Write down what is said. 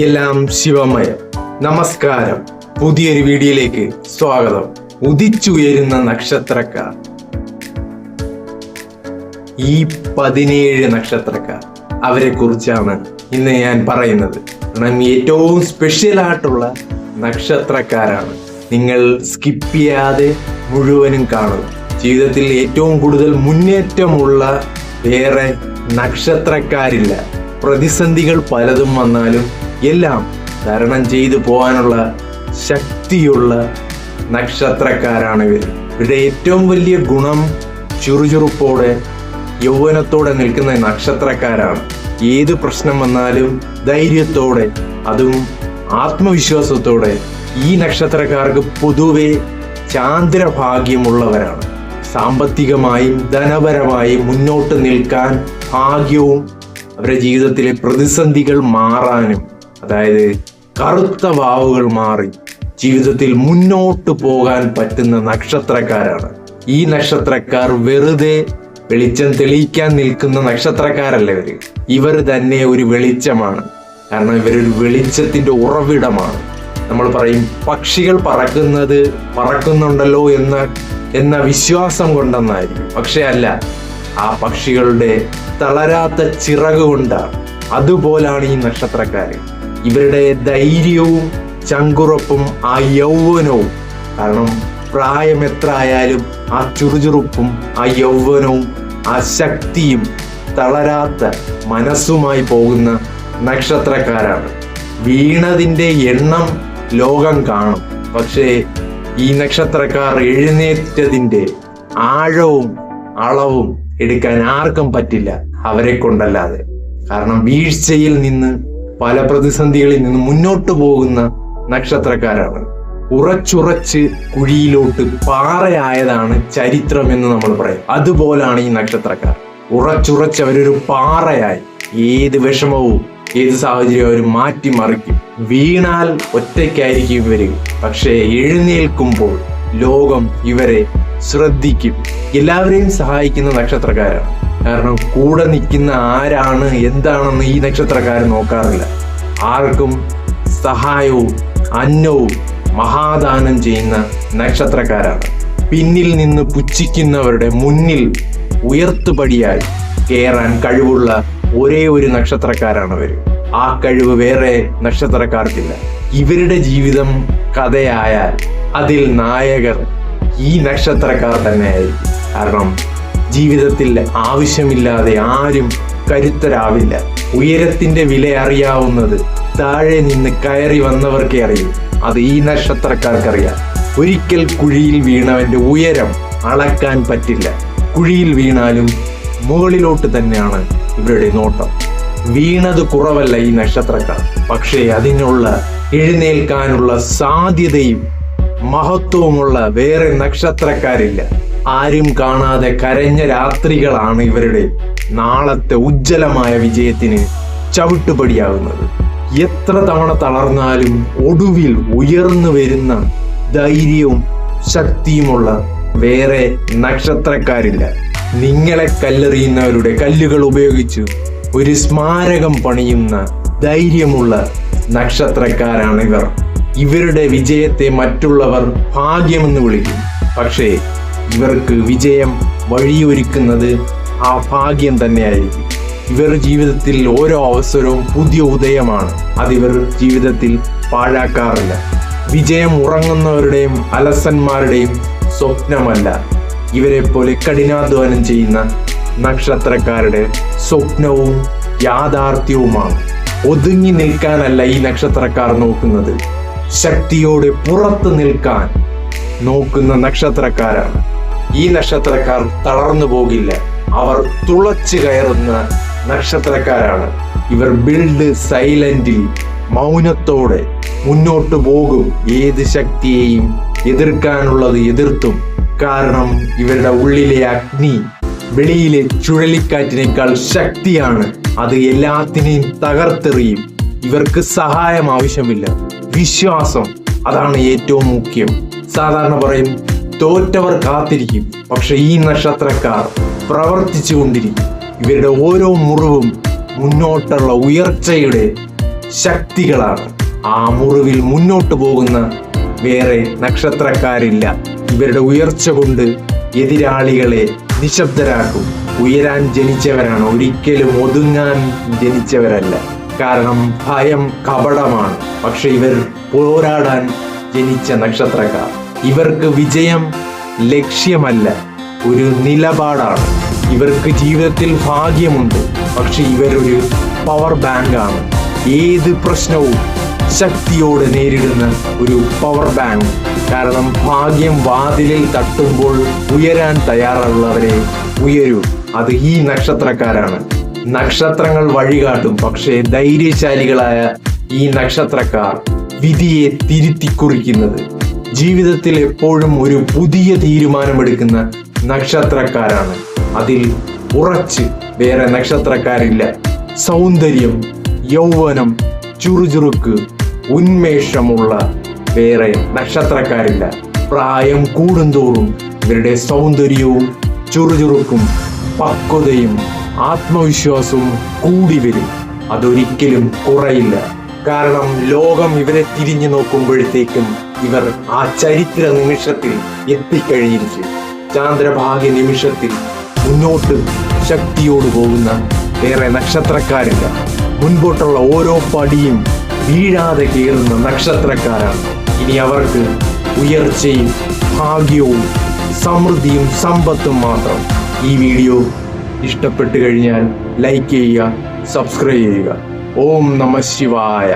എല്ലാം ശിവമയം. നമസ്കാരം. പുതിയൊരു വീഡിയോയിലേക്ക് സ്വാഗതം. ഉദിച്ചുയരുന്ന നക്ഷത്രക്കാർ. ഈ പതിനേഴ് നക്ഷത്രക്കാർ. അവരെ കുറിച്ചാണ് ഇന്ന് ഞാൻ പറയുന്നത്. കാരണം ഏറ്റവും സ്പെഷ്യൽ ആയിട്ടുള്ള നക്ഷത്രക്കാരാണ്. നിങ്ങൾ സ്കിപ്പ് ചെയ്യാതെ മുഴുവനും കാണുക ജീവിതത്തിൽ ഏറ്റവും കൂടുതൽ മുന്നേറ്റമുള്ള വേറെ നക്ഷത്രക്കാരില്ല. പ്രതിസന്ധികൾ പലതും വന്നാലും എല്ലാം തരണം ചെയ്തു പോകാനുള്ള ശക്തിയുള്ള നക്ഷത്രക്കാരാണ് ഇവർ. ഇവരുടെ ഏറ്റവും വലിയ ഗുണം ചുറുചുറുപ്പോടെ യൗവനത്തോടെ നിൽക്കുന്ന നക്ഷത്രക്കാരാണ്. ഏത് പ്രശ്നം വന്നാലും ധൈര്യത്തോടെ അതും ആത്മവിശ്വാസത്തോടെ ഈ നക്ഷത്രക്കാർക്ക് പൊതുവെ ചാന്ദ്രഭാഗ്യമുള്ളവരാണ്. സാമ്പത്തികമായും ധനപരമായും മുന്നോട്ട് നിൽക്കാൻ ഭാഗ്യവും അവരുടെ ജീവിതത്തിലെ പ്രതിസന്ധികൾ മാറാനും അതായത് കറുത്ത വാവുകൾ മാറി ജീവിതത്തിൽ മുന്നോട്ട് പോകാൻ പറ്റുന്ന നക്ഷത്രക്കാരാണ്. ഈ നക്ഷത്രക്കാർ വെറുതെ വെളിച്ചം തെളിയിക്കാൻ നിൽക്കുന്ന നക്ഷത്രക്കാരല്ല ഇവർ? ഇവർ തന്നെ ഒരു വെളിച്ചമാണ്. കാരണം ഇവരൊരു വെളിച്ചത്തിന്റെ ഉറവിടമാണ്. നമ്മൾ പറയും പക്ഷികൾ പറക്കുന്നത് പറക്കുന്നുണ്ടല്ലോ എന്ന എന്ന വിശ്വാസം കൊണ്ടെന്നായിരിക്കും. പക്ഷെ അല്ല ആ പക്ഷികളുടെ തളരാത്ത ചിറക് കൊണ്ടാണ്. അതുപോലാണ് ഈ നക്ഷത്രക്കാര്. ഇവരുടെ ധൈര്യവും ചങ്കുറപ്പും ആ യൗവനവും. കാരണം പ്രായം എത്ര ആയാലും ആ ചുറുചുറുപ്പും ആ യൗവനവും ആ ശക്തിയും തളരാത്ത മനസ്സുമായി പോകുന്ന നക്ഷത്രക്കാരാണ്. വീണതിന്റെ എണ്ണം ലോകം കാണും. പക്ഷേ ഈ നക്ഷത്രക്കാർ എഴുന്നേറ്റതിന്റെ ആഴവും അളവും എടുക്കാൻ ആർക്കും പറ്റില്ല അവരെ കൊണ്ടല്ലാതെ. കാരണം വീഴ്ചയിൽ നിന്ന് പല പ്രതിസന്ധികളിൽ നിന്ന് മുന്നോട്ട് പോകുന്ന നക്ഷത്രക്കാരാണ്. ഉറച്ചുറച്ച് കുഴിയിലോട്ട് പാറയായതാണ് ചരിത്രം എന്ന് നമ്മൾ പറയും. അതുപോലാണ് ഈ നക്ഷത്രക്കാർ. ഉറച്ചുറച്ച് അവരൊരു പാറയായി. ഏത് വിഷമവും ഏത് സാഹചര്യവും അവർ മാറ്റിമറിക്കും. വീണാൽ ഒറ്റയ്ക്കായിരിക്കും ഇവർ. പക്ഷേ എഴുന്നേൽക്കുമ്പോൾ ലോകം ഇവരെ ശ്രദ്ധിക്കും. എല്ലാവരെയും സഹായിക്കുന്ന നക്ഷത്രക്കാരാണ്. കാരണം കൂടെ നിൽക്കുന്ന ആരാണ് എന്താണെന്ന് ഈ നക്ഷത്രക്കാരൻ നോക്കാറില്ല. ആർക്കും സഹായവും അന്നവും മഹാദാനം ചെയ്യുന്ന നക്ഷത്രക്കാരാണ്. പിന്നിൽ നിന്ന് പുച്ഛിക്കുന്നവരുടെ മുന്നിൽ ഉയർത്തുപടിയായി കയറാൻ കഴിവുള്ള ഒരേ ഒരു നക്ഷത്രക്കാരാണ് അവർ ആ കഴിവ് വേറെ നക്ഷത്രക്കാർക്കില്ല. ഇവരുടെ ജീവിതം കഥയായാൽ അതിൽ നായകർ ഈ നക്ഷത്രക്കാർ തന്നെയായിരിക്കും. കാരണം ജീവിതത്തിൽ ആവശ്യമില്ലാതെ ആരും കരുത്തരാവില്ല. ഉയരത്തിന്റെ വില അറിയാവുന്നത് താഴെ നിന്ന് കയറി വന്നവർക്കേ അറിയൂ. അത് ഈ നക്ഷത്രക്കാർക്കറിയാം. ഒരിക്കൽ കുഴിയിൽ വീണവന്റെ ഉയരം അളക്കാൻ പറ്റില്ല. കുഴിയിൽ വീണാലും മുകളിലോട്ട് തന്നെയാണ് ഇവരുടെ നോട്ടം. വീണത് കുറവല്ല ഈ നക്ഷത്രക്കാർ. പക്ഷേ അതിനുള്ള എഴുന്നേൽക്കാനുള്ള സാധ്യതയും മഹത്വവുമുള്ള വേറെ നക്ഷത്രക്കാരില്ല. ആരും കാണാതെ കരഞ്ഞ രാത്രികളാണ് ഇവരുടെ നാളത്തെ ഉജ്ജ്വലമായ വിജയത്തിന് ചവിട്ടുപടിയാകുന്നത്. എത്ര തവണ തളർന്നാലും ഒടുവിൽ ഉയർന്നു വരുന്ന ധൈര്യവും ശക്തിയുമുള്ള വേറെ നക്ഷത്രക്കാരില്ല. നിങ്ങളെ കല്ലെറിയുന്നവരുടെ കല്ലുകൾ ഉപയോഗിച്ച് ഒരു സ്മാരകം പണിയുന്ന ധൈര്യമുള്ള നക്ഷത്രക്കാരാണ് ഇവർ ഇവരുടെ വിജയത്തെ മറ്റുള്ളവർ ഭാഗ്യമെന്ന് വിളിക്കും. പക്ഷേ ഇവർക്ക് വിജയം വഴിയൊരുക്കുന്നത് ആ ഭാഗ്യം തന്നെയായിരിക്കും. ഇവർ ജീവിതത്തിൽ ഓരോ അവസരവും പുതിയ ഉദയമാണ്. അതിവർ ജീവിതത്തിൽ പാഴാക്കാറില്ല. വിജയം ഉറങ്ങുന്നവരുടെയും അലസന്മാരുടെയും സ്വപ്നമല്ല. ഇവരെ പോലെ കഠിനാധ്വാനം ചെയ്യുന്ന നക്ഷത്രക്കാരുടെ സ്വപ്നവും യാഥാർത്ഥ്യവുമാണ്. ഒതുങ്ങി നിൽക്കാനല്ല ഈ നക്ഷത്രക്കാർ നോക്കുന്നത്. ശക്തിയോടെ പുറത്ത് നിൽക്കാൻ നോക്കുന്ന നക്ഷത്രക്കാരാണ്. ഈ നക്ഷത്രക്കാർ തളർന്നു പോകില്ല. അവർ തുളച്ചു കയറുന്ന നക്ഷത്രക്കാരാണ്. ഇവർ ബിൽഡ് സൈലന്റിൽ മൗനത്തോടെ മുന്നോട്ട് പോകും. ഏത് ശക്തിയെയും എതിർക്കാനുള്ളത് എതിർത്തും. കാരണം ഇവരുടെ ഉള്ളിലെ അഗ്നി വെളിയിലെ ചുഴലിക്കാറ്റിനേക്കാൾ ശക്തിയാണ്. അത് എല്ലാത്തിനെയും തകർത്തെറിയും. ഇവർക്ക് സഹായം ആവശ്യമില്ല. വിശ്വാസം അതാണ് ഏറ്റവും മുഖ്യം. സാധാരണ പറയും തോറ്റവർ കാത്തിരിക്കും. പക്ഷെ ഈ നക്ഷത്രക്കാർ പ്രവർത്തിച്ചു കൊണ്ടിരിക്കും. ഇവരുടെ ഓരോ മുറിവും മുന്നോട്ടുള്ള ഉയർച്ചയുടെ ശക്തികളാണ്. ആ മുറിവിൽ മുന്നോട്ട് പോകുന്ന വേറെ നക്ഷത്രക്കാരില്ല. ഇവരുടെ ഉയർച്ച കൊണ്ട് എതിരാളികളെ നിശബ്ദരാക്കും. ഉയരാൻ ജനിച്ചവരാണ്. ഒരിക്കലും ഒതുങ്ങാൻ ജനിച്ചവരല്ല. കാരണം ഭയം കപടമാണ്. പക്ഷെ ഇവർ പോരാടാൻ ജനിച്ച നക്ഷത്രക്കാർ. ഇവർക്ക് വിജയം ലക്ഷ്യമല്ല ഒരു നിലപാടാണ്. ഇവർക്ക് ജീവിതത്തിൽ ഭാഗ്യമുണ്ട് പക്ഷെ ഇവരൊരു പവർ ബാങ്കാണ് ഏത് പ്രശ്നവും ശക്തിയോടെ നേരിടുന്ന ഒരു പവർ ബാങ്ക് കാരണം ഭാഗ്യം വാതിലിൽ തട്ടുമ്പോൾ ഉയരാൻ തയ്യാറുള്ളവരെ ഉയരൂ. അത് ഈ നക്ഷത്രക്കാരാണ്. നക്ഷത്രങ്ങൾ വഴികാട്ടും പക്ഷേ ധൈര്യശാലികളായ ഈ നക്ഷത്രക്കാർ വിധിയെ തിരുത്തി കുറിക്കുന്നത്. ജീവിതത്തിൽ എപ്പോഴും ഒരു പുതിയ തീരുമാനമെടുക്കുന്ന നക്ഷത്രക്കാരാണ്. അതിൽ ഉറച്ച് വേറെ നക്ഷത്രക്കാരില്ല. സൗന്ദര്യം യൗവനം ചുറുചുറുക്ക് ഉന്മേഷമുള്ള വേറെ നക്ഷത്രക്കാരില്ല. പ്രായം കൂടുന്തോറും ഇവരുടെ സൗന്ദര്യവും ചുറുചുറുക്കും പക്വതയും ആത്മവിശ്വാസവും കൂടി വരും. അതൊരിക്കലും കുറയില്ല. കാരണം ലോകം ഇവരെ തിരിഞ്ഞു നോക്കുമ്പോഴത്തേക്കും ഇവർ ആ ചരിത്ര നിമിഷത്തിൽ എത്തിക്കഴിഞ്ഞിരിക്കും ചാന്ദ്രഭാഗ്യ നിമിഷത്തിൽ മുന്നോട്ട് ശക്തിയോട് പോകുന്ന വേറെ നക്ഷത്രക്കാരില്ല. മുൻപോട്ടുള്ള ഓരോ പടിയും വീഴാതെ കയറുന്ന നക്ഷത്രക്കാരാണ്. ഇനി അവർക്ക് ഉയർച്ചയും ഭാഗ്യവും സമൃദ്ധിയും സമ്പത്തും മാത്രം. ഈ വീഡിയോ ഇഷ്ടപ്പെട്ടു കഴിഞ്ഞാൽ ലൈക്ക് ചെയ്യുക സബ്സ്ക്രൈബ് ചെയ്യുക. ഓം നമ ശിവായ.